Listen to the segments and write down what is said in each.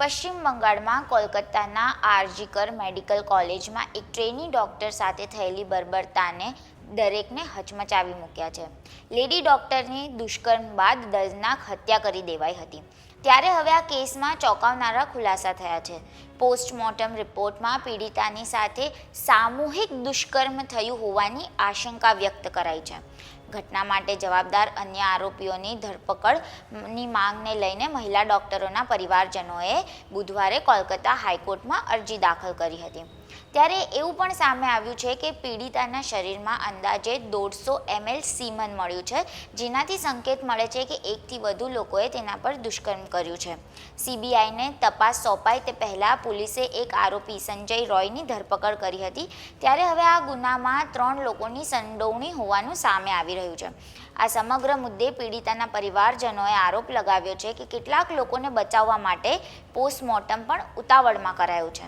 પશ્ચિમ બંગાળમાં કોલકાતાના આરજીકર મેડિકલ કોલેજમાં એક ટ્રેની ડોક્ટર સાથે થયેલી બર્બરતાને દરેકને હચમચાવી મૂક્યા છે. લેડી ડૉક્ટરની દુષ્કર્મ બાદ દર્દનાક હત્યા કરી દેવાઈ હતી. ત્યારે હવે આ કેસમાં ચોંકાવનારા ખુલાસા થયા છે. પોસ્ટમોર્ટમ રિપોર્ટમાં પીડિતાની સાથે સામૂહિક દુષ્કર્મ થયું હોવાની આશંકા વ્યક્ત કરાઈ છે. ઘટના માટે જવાબદાર અન્ય આરોપીઓની ધરપકડની માંગને લઈને મહિલા ડોક્ટરોના પરિવારજનોએ બુધવારે કોલકાતા હાઈકોર્ટમાં અરજી દાખલ કરી હતી. ત્યારે એવું પણ સામે આવ્યું છે કે પીડિતાના શરીરમાં અંદાજે દોઢસો એમએલ સીમન મળ્યું છે, જેનાથી સંકેત મળે છે કે એકથી વધુ લોકોએ તેના પર દુષ્કર્મ કર્યું છે. સીબીઆઈને તપાસ સોંપાય તે પહેલાં પોલીસે એક આરોપી સંજય રોયની ધરપકડ કરી હતી, ત્યારે હવે આ ગુનામાં ત્રણ લોકોની સંડોવણી હોવાનું સામે આવી રહ્યું છે. આ સમગ્ર મુદ્દે પીડિતાના પરિવારજનોએ આરોપ લગાવ્યો છે કે કેટલાક લોકોને બચાવવા માટે પોસ્ટમોર્ટમ પણ ઉતાવળમાં કરાયું છે.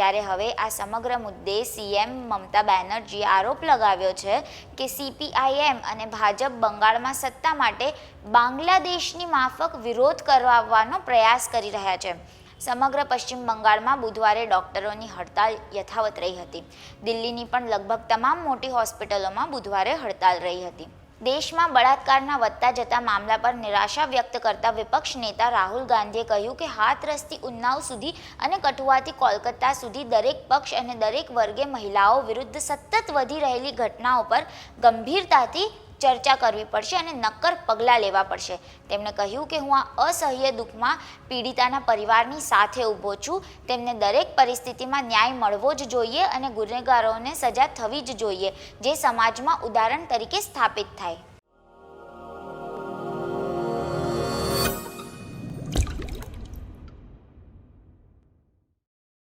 ત્યારે હવે આ સમગ્ર મુદ્દે સીએમ મમતા બેનર્જીએ આરોપ લગાવ્યો છે કે સીપીઆઈએમ અને ભાજપ બંગાળમાં સત્તા માટે બાંગ્લાદેશની માફક વિરોધ કરાવવાનો પ્રયાસ કરી રહ્યા છે. સમગ્ર પશ્ચિમ બંગાળમાં બુધવારે ડોક્ટરોની હડતાલ યથાવત રહી હતી. દિલ્હીની પણ લગભગ તમામ મોટી હોસ્પિટલોમાં બુધવારે હડતાલ રહી હતી. દેશમાં બળાત્કારના વધતા જતા મામલા પર નિરાશા વ્યક્ત કરતા વિપક્ષ નેતા રાહુલ ગાંધીએ કહ્યું કે હાથરસથી ઉન્નાવ સુધી અને કઠુઆથી કોલકાતા સુધી દરેક પક્ષ અને દરેક વર્ગે મહિલાઓ વિરુદ્ધ સતત વધી રહેલી ઘટનાઓ પર ગંભીરતાથી ચર્ચા કરવી પડશે અને નક્કર પગલાં લેવા પડશે. તેમણે કહ્યું કે હું આ અસહ્ય દુઃખમાં પીડિતાના પરિવારની સાથે ઊભો છું. તેમને દરેક પરિસ્થિતિમાં ન્યાય મળવો જ જોઈએ અને ગુનેગારોને સજા થવી જ જોઈએ, જે સમાજમાં ઉદાહરણ તરીકે સ્થાપિત થાય.